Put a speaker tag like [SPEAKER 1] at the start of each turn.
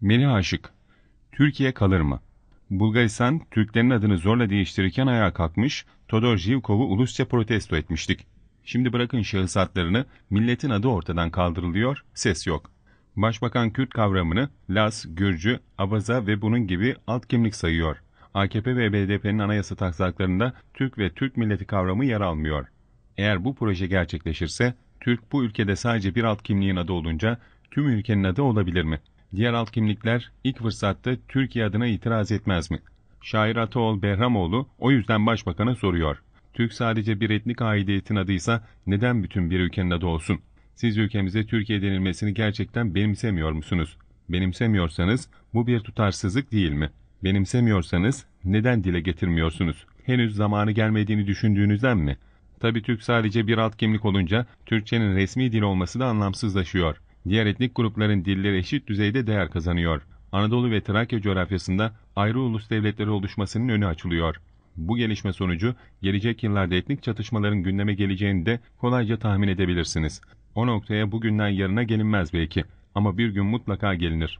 [SPEAKER 1] Melih Aşık Türkiye kalır mı? Bulgaristan, Türklerin adını zorla değiştirirken ayağa kalkmış, Todor Zhivkov'u ulusça protesto etmiştik. Şimdi bırakın şahıs adlarını, milletin adı ortadan kaldırılıyor, ses yok. Başbakan Kürt kavramını Las, Gürcü, Abaza ve bunun gibi alt kimlik sayıyor. AKP ve BDP'nin anayasa taslaklarında Türk ve Türk milleti kavramı yer almıyor. Eğer bu proje gerçekleşirse, Türk bu ülkede sadece bir alt kimliğin adı olunca tüm ülkenin adı olabilir mi? Diğer alt kimlikler ilk fırsatta Türkiye adına itiraz etmez mi? Şair Ataoğlu Behramoğlu o yüzden başbakana soruyor. Türk sadece bir etnik aidiyetin adıysa neden bütün bir ülkenin adı olsun? Siz ülkemize Türkiye denilmesini gerçekten benimsemiyor musunuz? Benimsemiyorsanız bu bir tutarsızlık değil mi? Benimsemiyorsanız neden dile getirmiyorsunuz? Henüz zamanı gelmediğini düşündüğünüzden mi? Tabii Türk sadece bir alt kimlik olunca Türkçenin resmi dil olması da anlamsızlaşıyor. Diğer etnik grupların dilleri eşit düzeyde değer kazanıyor. Anadolu ve Trakya coğrafyasında ayrı ulus devletleri oluşmasının önü açılıyor. Bu gelişme sonucu gelecek yıllarda etnik çatışmaların gündeme geleceğini de kolayca tahmin edebilirsiniz. O noktaya bugünden yarına gelinmez belki ama bir gün mutlaka gelinir.